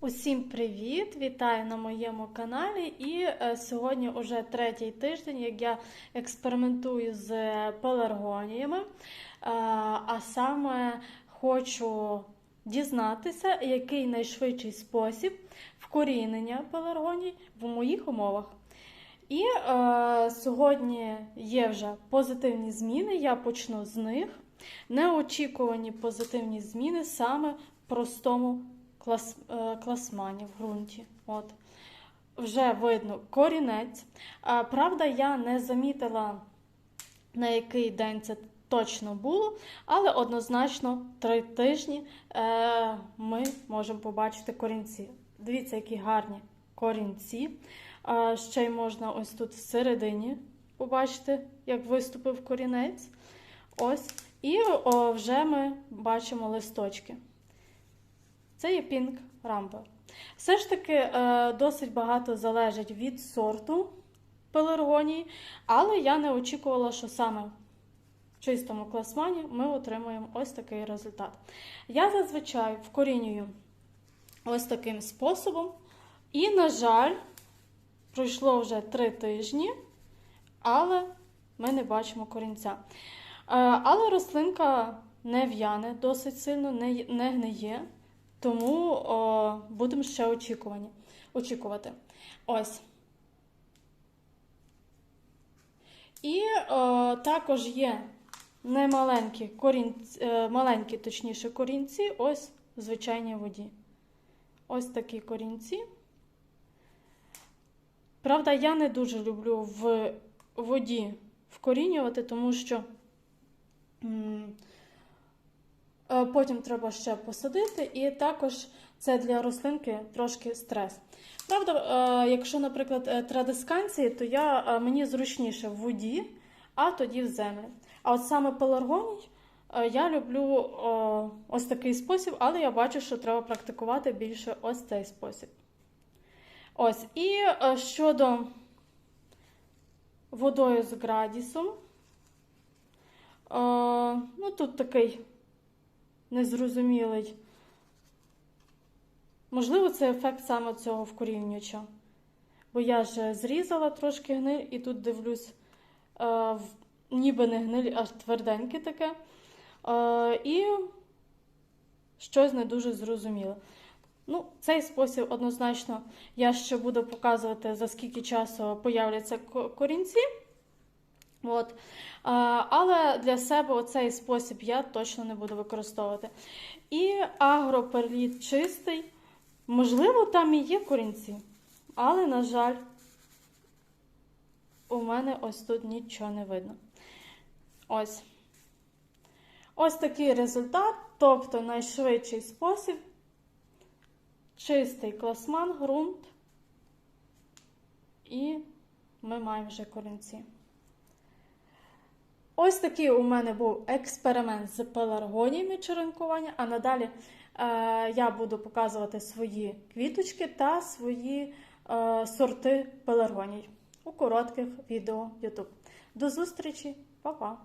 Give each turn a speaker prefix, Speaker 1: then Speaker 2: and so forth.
Speaker 1: Усім привіт! Вітаю на моєму каналі. І е, сьогодні вже третій тиждень, як я експериментую з пеларгоніями. Е, а саме хочу дізнатися, який найшвидший спосіб вкорінення пеларгоній в моїх умовах. І е, сьогодні є вже позитивні зміни. Я почну з них. Неочікувані позитивні зміни саме в простому клас, е, класмані в ґрунті. От. Вже видно корінець. А, правда, я не замітила, на який день це точно було, але однозначно три тижні е, ми можемо побачити корінці. Дивіться, які гарні корінці. А, ще й можна ось тут всередині побачити, як виступив корінець. Ось. І о, вже ми бачимо листочки. Це є пінк рамбл. Все ж таки е, досить багато залежить від сорту пеларгонії, але я не очікувала, що саме в чистому класмані ми отримуємо ось такий результат. Я зазвичай вкорінюю ось таким способом. І, на жаль, пройшло вже три тижні, але ми не бачимо корінця. Е, але рослинка не в'яне досить сильно, не гниє. Тому о, будемо ще очікувані, очікувати. Ось. І о, також є немаленькі корінці, е, маленькі, точніше, корінці, ось в звичайній воді. Ось такі корінці. Правда, я не дуже люблю в воді вкорінювати, тому що. Е, Потім треба ще посадити, і також це для рослинки трошки стрес. Правда, е, якщо, наприклад, е, традисканції, то я, мені зручніше в воді, а тоді в землі. А от саме пеларгоній я люблю ось такий спосіб, але я бачу, що треба практикувати більше ось цей спосіб. Ось. І щодо водою з градісом, ну тут такий незрозумілий. Можливо, це ефект саме цього вкорінювача. Бо я ж зрізала трошки гниль і тут дивлюсь, е, ніби не гниль, аж тверденьке таке. Е, і щось не дуже зрозуміле. Ну, Цей спосіб однозначно я ще буду показувати, за скільки часу появляться корінці. От. Але для себе цей спосіб я точно не буду використовувати. І агроперліт чистий. Можливо, там і є корінці, але, на жаль, у мене ось тут нічого не видно. Ось. Ось такий результат, тобто найшвидший спосіб. Чистий класман, ґрунт. І ми маємо вже корінці. Ось такий у мене був експеримент з пеларгоніями черенкування, а надалі е, я буду показувати свої квіточки та свої е, сорти пеларгоній у коротких відео YouTube. До зустрічі, Па-па!